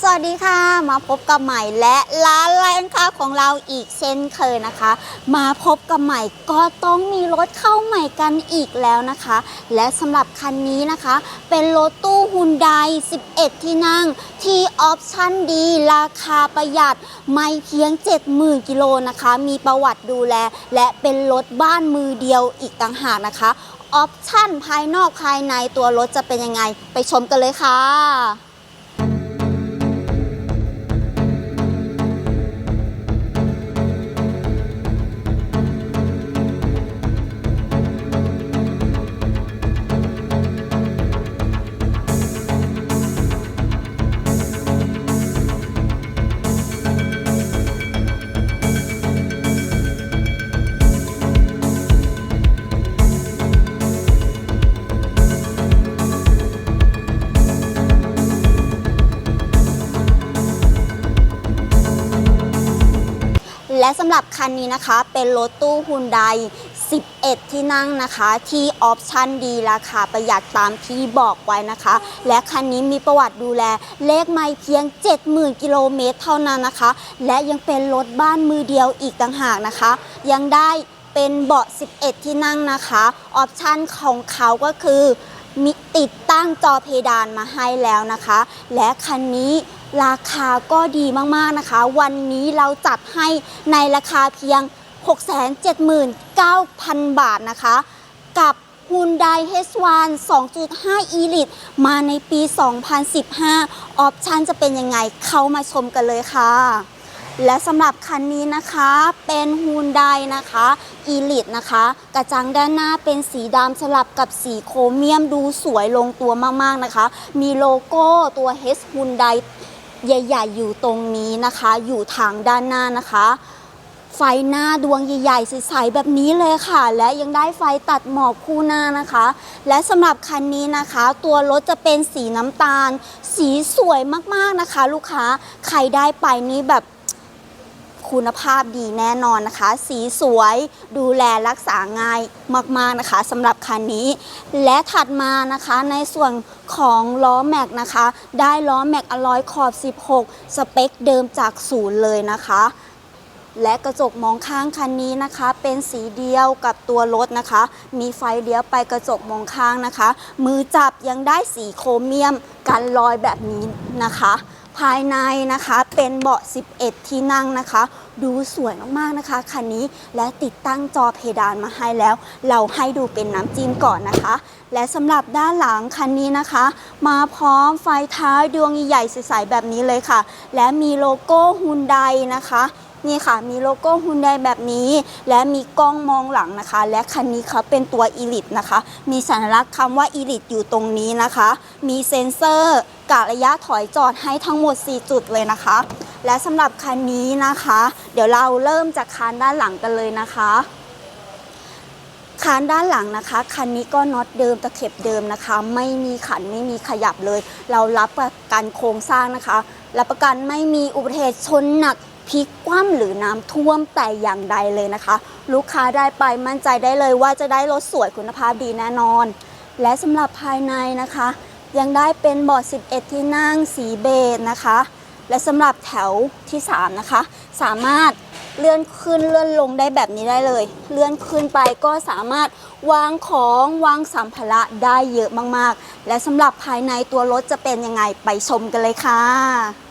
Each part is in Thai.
สวัสดีค่ะ มาพบกับใหม่และร้านแรงค้าของเราอีกเช่นเคยนะคะ มาพบกับใหม่ก็ต้องมีรถเข้าใหม่กันอีกแล้วนะคะ และสำหรับคันนี้นะคะ เป็นรถตู้ฮุนได11 ที่นั่ง ที่ออปชั่นดี ราคาประหยัดไม่เพียง 70,000กิโลนะคะ มีประวัติดูแล และเป็นรถบ้านมือเดียวอีกต่างหากนะคะออปชั่นภายนอกภายในตัวรถจะเป็นยังไง ไปชมกันเลยค่ะ และสำหรับคันนี้นะคะเป็นรถตู้ฮุนได11 ที่นั่งนะคะที่ออปชั่นดีราคาประหยัดตามที่บอกไว้นะคะ และคันนี้มีประวัติดูแลเลขไม่เพียง 70,000 กิโลเมตรเท่านั้นนะคะ และยังเป็นรถบ้านมือเดียวอีกต่างหากนะคะ ยังได้เป็นเบาะ 11 ที่นั่งนะคะออปชั่นของเขาก็คือมีติดตั้งจอเพดานมาให้แล้วนะคะ และคันนี้ ราคาก็ดีมากๆนะคะ วันนี้เราจัดให้ในราคาเพียง 679,000 บาทนะคะ กับ Hyundai H1 2.5 Elite มาในปี 2015 ออปชันจะเป็นยังไง เข้ามาชมกันเลยค่ะ และสำหรับคันนี้นะคะเป็นฮ u นไดนะคะ Elite นะคะ กระจังด้านหน้าเป็นสีดำสลับกับสีโครเมียมดูสวยลงตัวมาก ๆ นะคะ มีโลโก้ตัว H Hyundai ใหญ่ๆ อยู่ตรงนี้นะคะ อยู่ทางด้านหน้านะคะ ไฟหน้าดวงใหญ่ๆ ใสๆแบบนี้เลยค่ะ และยังได้ไฟตัดหมอกคู่หน้านะคะ และสำหรับคันนี้นะคะ ตัวรถจะเป็นสีน้ำตาล สีสวยมากๆนะคะ ลูกค้าใครได้ไปนี้แบบ คุณภาพดีแน่นอนนะคะ สีสวยดูแลรักษาง่ายมากๆนะคะสำหรับคันนี้ และถัดมานะคะในส่วนของล้อแม็กนะคะ ได้ล้อแม็กอลอยขอบ 16 สเปคเดิมจากศูนย์เลยนะคะและกระจกมองข้างคันนี้นะคะ เป็นสีเดียวกับตัวรถนะคะ มีไฟเลี้ยวไปกระจกมองข้างนะคะ มือจับยังได้สีโครเมียมกันรอยแบบนี้นะคะ ภายในนะคะเป็นเบาะ 11 ที่นั่งนะคะ ดูสวยมากๆนะคะคันนี้และติดตั้งจอเพดานมาให้แล้ว เราให้ดูเป็นน้ำจิ้มก่อนนะคะ และสำหรับด้านหลังคันนี้นะคะ มาพร้อมไฟท้ายดวงใหญ่ๆใสๆแบบนี้เลยค่ะ และมีโลโก้ฮุนไดนะคะ นี่ค่ะมีโลโก้ฮุนไดแบบนี้ และมีกล้องมองหลังนะคะ และคันนี้เขาเป็นตัว e l i t นะคะ มีสัญลักษณ์คำว่า e l i t อยู่ตรงนี้นะคะ มีเซ็นเซอร์กะระยะถอยจอดให้ทั้งหมด 4 จุดเลยนะคะ และสำหรับคันนี้นะคะ เดี๋ยวเราเริ่มจากคานด้านหลังกันเลยนะคะคานด้านหลังนะคะ คันนี้ก็น็อตเดิมตะเข็บเดิมนะคะ ไม่มีขันไม่มีขยับเลย เรารับประกันโครงสร้างนะคะ รับประกันไม่มีอุบัติเหตุชนหนัก พลิกคว่ำหรือน้ำท่วมแต่อย่างใดเลยนะคะ ลูกค้าได้ไปมั่นใจได้เลยว่าจะได้รถสวยคุณภาพดีแน่นอน และสำหรับภายในนะคะ ยังได้เป็นบอร์ด 11 ที่นั่งสีเบจนะคะ และสำหรับแถวที่ 3 นะคะ สามารถ เลื่อนขึ้นเลื่อนลงได้แบบนี้ได้เลย เลื่อนขึ้นไปก็สามารถวางของวางสัมภาระได้เยอะมากๆ และสำหรับภายในตัวรถจะเป็นยังไงไปชมกันเลยค่ะ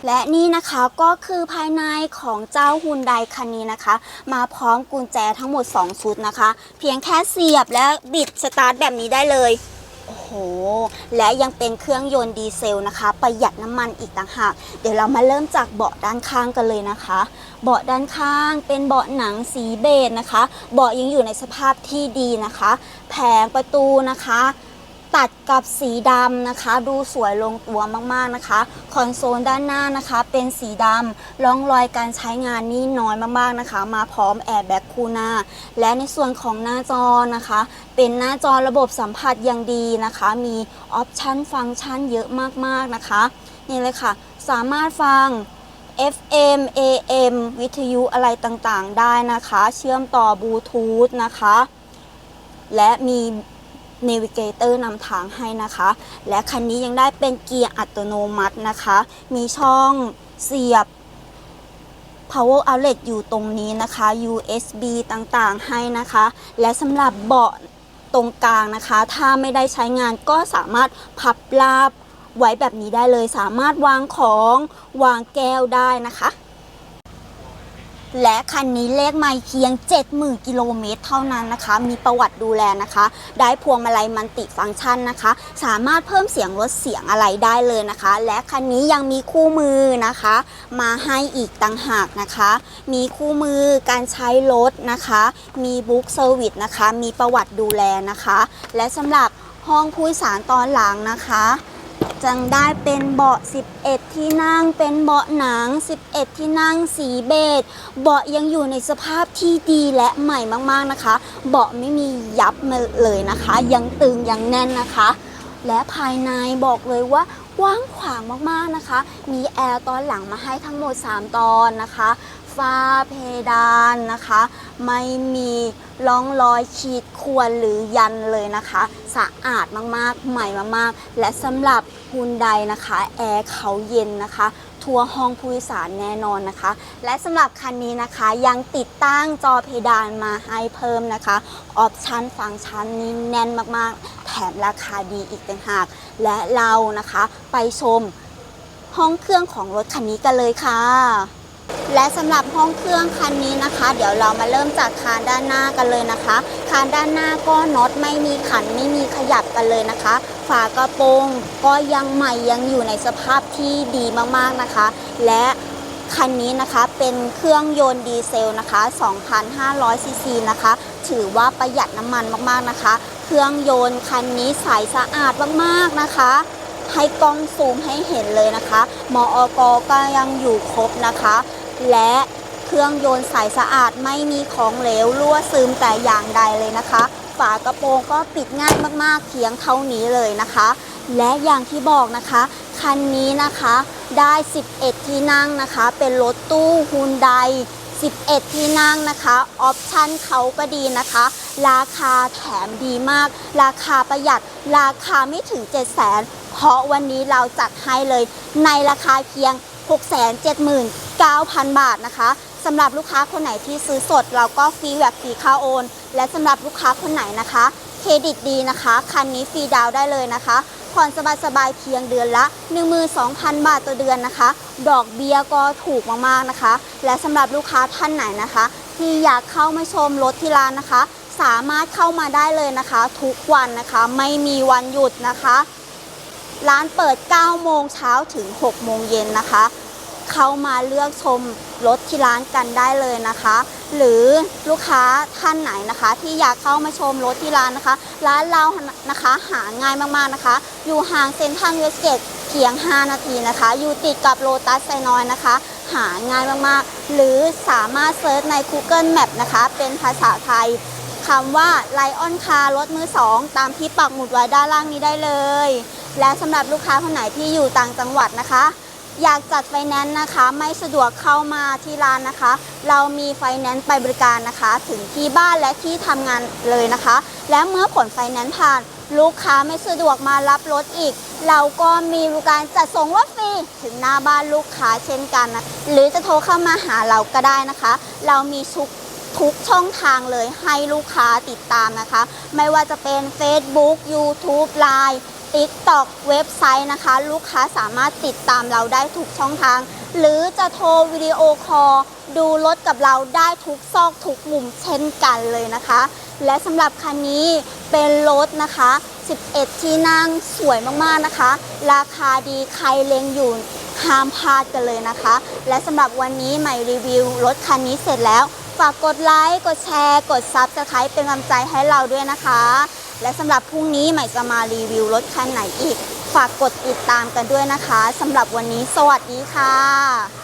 และนี่นะคะก็คือภายในของเจ้าฮุนไดคันนี้นะคะ มาพร้อมกุญแจทั้งหมด 2 ชุดนะคะ เพียงแค่เสียบและบิดสตาร์ทแบบนี้ได้เลย และยังเป็นเครื่องยนต์ดีเซลนะคะ ประหยัดน้ำมันอีกต่างหาก เดี๋ยวเรามาเริ่มจากเบาะด้านข้างกันเลยนะคะ เบาะด้านข้างเป็นเบาะหนังสีเบจนะคะ เบาะยังอยู่ในสภาพที่ดีนะคะ แผงประตูนะคะ ตัดกับสีดำนะคะ ดูสวยลงตัวมากๆนะคะ คอนโซลด้านหน้านะคะ เป็นสีดำร่องรอยการใช้งานนี่น้อยมากๆนะคะ มาพร้อมแอร์แบ็กคู่หน้า และในส่วนของหน้าจอนะคะ เป็นหน้าจอระบบสัมผัสอย่างดีนะคะ มีออปชันฟังก์ชันเยอะมากๆนะคะนี่เลยค่ะ สามารถฟัง FM AM วิทยุอะไรต่างๆ ได้นะคะ เชื่อมต่อบลูทูธนะคะ และมี เนวิเกเตอร์นำทางให้นะคะ และคันนี้ยังได้เป็นเกียร์อัตโนมัตินะคะ มีช่องเสียบ power outlet อยู่ตรงนี้นะคะ USB ต่างๆ ให้นะคะ และสำหรับเบาะตรงกลางนะคะ ถ้าไม่ได้ใช้งานก็สามารถพับลาบไว้แบบนี้ได้เลย สามารถวางของวางแก้วได้นะคะ และคันนี้เลขไม่เพียง 70,000 กิโลเมตรเท่านั้นนะคะ มีประวัติดูแลนะคะ ได้พวงมาลัยมันติฟังก์ชันนะคะ สามารถเพิ่มเสียงลดเสียงอะไรได้เลยนะคะ และคันนี้ยังมีคู่มือนะคะ มาให้อีกต่างหากนะคะ มีคู่มือการใช้รถนะคะ มีบุ๊กเซอร์วิสนะคะ มีประวัติดูแลนะคะ และสำหรับห้องผู้โดยสารตอนหลังนะคะ จังได้เป็นเบาะ 11 ที่นั่งเป็นเบาะหนัง 11 ที่นั่งสีเบจเบาะยังอยู่ในสภาพที่ดีและใหม่มากๆนะคะ เบาะไม่มียับมาเลยนะคะ ยังตึงยังแน่นนะคะ และภายในบอกเลยว่ากว้างขวางมากๆนะคะ มีแอร์ตอนหลังมาให้ทั้งหมด 3 ตอนนะคะ ฝ้าเพดานนะคะ ไม่มีร่องรอยขีดข่วนหรือยันเลยนะคะ สะอาดมากๆ ใหม่มากๆ และสำหรับฮุนไดนะคะแอร์เขาเย็นนะคะ ทัวร์ห้องผู้โดยสารแน่นอนนะคะ และสำหรับคันนี้นะคะยังติดตั้งจอเพดานมาให้เพิ่มนะคะออปชันฟังก์ชันนี้แน่นมากๆ แถมราคาดีอีกต่างหาก และเรานะคะไปชมห้องเครื่องของรถคันนี้กันเลยค่ะ และสำหรับห้องเครื่องคันนี้นะคะ เดี๋ยวเรามาเริ่มจากคานด้านหน้ากันเลยนะคะ คานด้านหน้าก็น็อตไม่มีขันไม่มีขยับกันเลยนะคะ ฝากระโปรงก็ยังใหม่ยังอยู่ในสภาพที่ดีมากๆนะคะ และคันนี้นะคะเป็นเครื่องยนต์ดีเซลนะคะ 2,500ซีซีนะคะ ถือว่าประหยัดน้ำมันมากๆนะคะ เครื่องยนต์คันนี้ใสสะอาดมากๆนะคะ ให้กล้องซูมให้เห็นเลยนะคะ มอกก็ยังอยู่ครบนะคะ และเครื่องยนต์ใสสะอาดไม่มีของเหลวรั่วซึมแต่อย่างใดเลยนะคะ ฝากระโปรงก็ปิดง่ายมากๆเพียงเท่านี้เลยนะคะ และอย่างที่บอกนะคะคันนี้นะคะได้ 11 ที่นั่งนะคะ เป็นรถตู้ฮุนได11 ที่นั่งนะคะออปชั่นเขาก็ดีนะคะ ราคาแถมดีมาก ราคาประหยัด ราคาไม่ถึง 7 0 0 0 0 0เพราะวันนี้เราจัดให้เลย ในราคาเพียง 9,000 บาทนะคะสำหรับลูกค้าคนไหนที่ซื้อสดเราก็ฟรีแวกฟรีค่าโอน และสำหรับลูกค้าคนไหนนะคะ เครดิตดีนะคะ คันนี้ฟรีดาวได้เลยนะคะผ่อนสบายๆเพียงเดือนละ 12,000 บาทต่อเดือนนะคะ ดอกเบี้ยก็ถูกมากๆนะคะ และสำหรับลูกค้าท่านไหนนะคะ ที่อยากเข้ามาชมรถที่ร้านนะคะ สามารถเข้ามาได้เลยนะคะ ทุกวันนะคะไม่มีวันหยุดนะคะ ร้านเปิด 9 โมงเช้าถึง 6 โมงเย็นนะคะ เข้ามาเลือกชมรถที่ร้านกันได้เลยนะคะ หรือลูกค้าท่านไหนนะคะ ที่อยากเข้ามาชมรถที่ร้านนะคะ ร้านเรานะคะหาง่ายมากๆนะคะ อยู่ห่างเซ็นทรัลเวสเกตเพียง 5 นาทีนะคะ อยู่ติดกับโลตัสไซนอยนะคะ หาง่ายมากๆ หรือสามารถเซิร์ชใน Google Map นะคะ เป็นภาษาไทยคำว่าไลออนคาร์รถมือสองตามที่ปักหมุดไว้ด้านล่างนี้ได้เลย และสำหรับลูกค้าคนไหนที่อยู่ต่างจังหวัดนะคะ อยากจัดไฟแนนซ์นะคะ ไม่สะดวกเข้ามาที่ร้านนะคะ เรามีไฟแนนซ์ไปบริการนะคะ ถึงที่บ้านและที่ทำงานเลยนะคะ และเมื่อผลไฟแนนซ์ผ่าน ลูกค้าไม่สะดวกมารับรถอีก เราก็มีบริการจัดส่งรถฟรีถึงหน้าบ้านลูกค้าเช่นกันนะหรือจะโทรเข้ามาหาเราก็ได้นะคะ เรามีทุกทุกช่องทางเลยให้ลูกค้าติดตามนะคะ ไม่ว่าจะเป็น Facebook YouTube Line TikTok เว็บไซต์นะคะ ลูกค้าสามารถติดตามเราได้ทุกช่องทาง หรือจะโทรวิดีโอคอลดูรถกับเราได้ทุกซอกทุกมุมเช่นกันเลยนะคะ และสำหรับคันนี้เป็นรถนะคะ 11 ที่นั่งสวยมากๆนะคะ ราคาดีใครเล็งอยู่ห้ามพลาดกันเลยนะคะ และสำหรับวันนี้ใหม่รีวิวรถคันนี้เสร็จแล้ว ฝากกดไลค์ กดแชร์ กดซับสไครป์เป็นกำลังใจให้เราด้วยนะคะ และสำหรับพรุ่งนี้ใหม่จะมารีวิวรถคันไหนอีก ฝากกดติดตามกันด้วยนะคะสำหรับวันนี้สวัสดีค่ะ